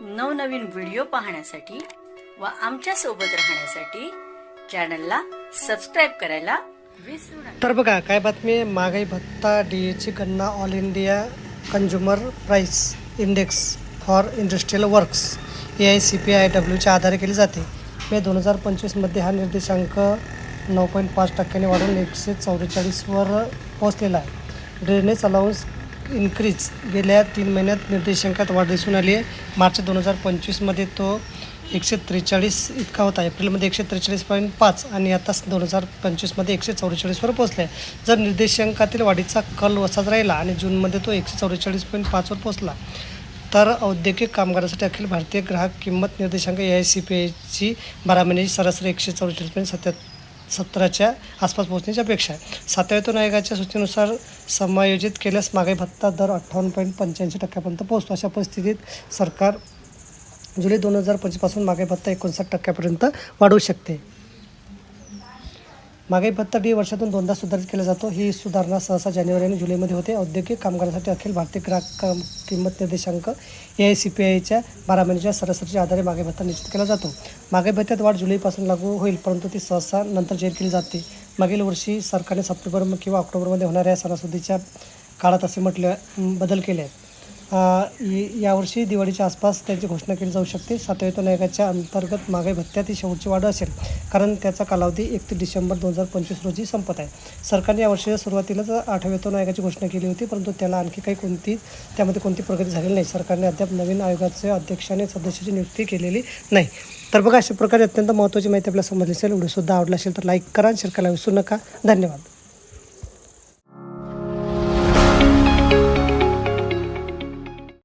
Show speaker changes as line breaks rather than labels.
नवनवीन व्हिडिओ पाहण्यासाठी व आमच्यासोबत राहण्यासाठी चॅनलला सबस्क्राईब करायला विसरू नका.
तर बघा काय बातमी आहे? महागाई भत्ता डी एची गणना all India consumer price index for industrial works A I C P I डब्ल्यूच्या आधारे केली जाते. मे दोन हजार पंचवीसमध्ये हा निर्देशांक नऊ पॉईंट पाच टक्क्याने वाढून एकशे चौवेचाळीसवर पोहोचलेला आहे. ड्रेनेज अलाउन्स इन्क्रीज गेल्या तीन महिन्यात निर्देशांकात वाढ दिसून आली आहे. मार्च दोन हजार पंचवीसमध्ये तो एकशे त्रेचाळीस इतका होता. एप्रिलमध्ये एकशे त्रेचाळीस पॉईंट पाच आणि आता दोन हजार पंचवीसमध्ये एकशे चौवेचाळीसवर पोहोचला आहे. जर निर्देशांकातील वाढीचा कल वसाच राहिला आणि जूनमध्ये तो एकशे चौवेचाळीस पॉईंट पाचवर पोहोचला तर औद्योगिक कामगारासाठी अखिल भारतीय ग्राहक किंमत निर्देशांक ए आय सी पी आयची बारा महिन्याची सरासरी एकशे चौवेचाळीस पॉईंट सत्या सतराच्या आसपास पोहोचण्याची अपेक्षा आहे. सातव्या वेतन आयोगाच्या सूचनेनुसार समायोजित केल्यास महागाई भत्ता दर अठ्ठावन्न पॉईंट पंच्याऐंशी टक्क्यापर्यंत पोहोचतो. अशा परिस्थितीत सरकार जुलै दोन हजार पंचवीसपासून महागाई भत्ता एकोणसाठ टक्क्यापर्यंत वाढवू शकते. मागाई भत्ता डी वर्षातून दोनदा सुधारित केला जातो. ही सुधारणा सहसा जानेवारी आणि जुलैमध्ये होते. औद्योगिक कामगारांसाठी अखिल भारतीय ग्राहक किंमत निर्देशांक ए आय सी पी आयच्या बारा महिन्याच्या सरासरीच्या आधारे मागे भत्ता निश्चित केला जातो. मागाई भत्त्यात वाढ जुलैपासून लागू होईल परंतु ती सहसा नंतर जाहीर केली जाते. मागील वर्षी सरकारने सप्टेंबर किंवा ऑक्टोबरमध्ये होणाऱ्या सणासुदीच्या काळात असे म्हटले बदल केले. आहेत यावर्षी दिवाळीच्या आसपास त्याची घोषणा केली जाऊ शकते. सातव्या वेतन आयोगाच्या अंतर्गत महागाई भत्त्यात ही शेवटची वाढ असेल. कारण त्याचा कालावधी एकतीस डिसेंबर दोन हजार पंचवीस रोजी संपत आहे. सरकारने यावर्षीच्या सुरुवातीलाच आठव्या वेतन आयोगाची घोषणा केली होती परंतु त्याला आणखी काही कोणती त्यामध्ये कोणती प्रगती झालेली नाही. सरकारने अद्याप नवीन आयोगाचे अध्यक्षाने सदस्याची नियुक्ती केलेली नाही. तर बघा अशा प्रकारे अत्यंत महत्त्वाची माहिती आपल्याला समजली असेल व्हिडिओसुद्धा आवडला असेल तर लाईक करा शेअर करायला विसरू नका. धन्यवाद.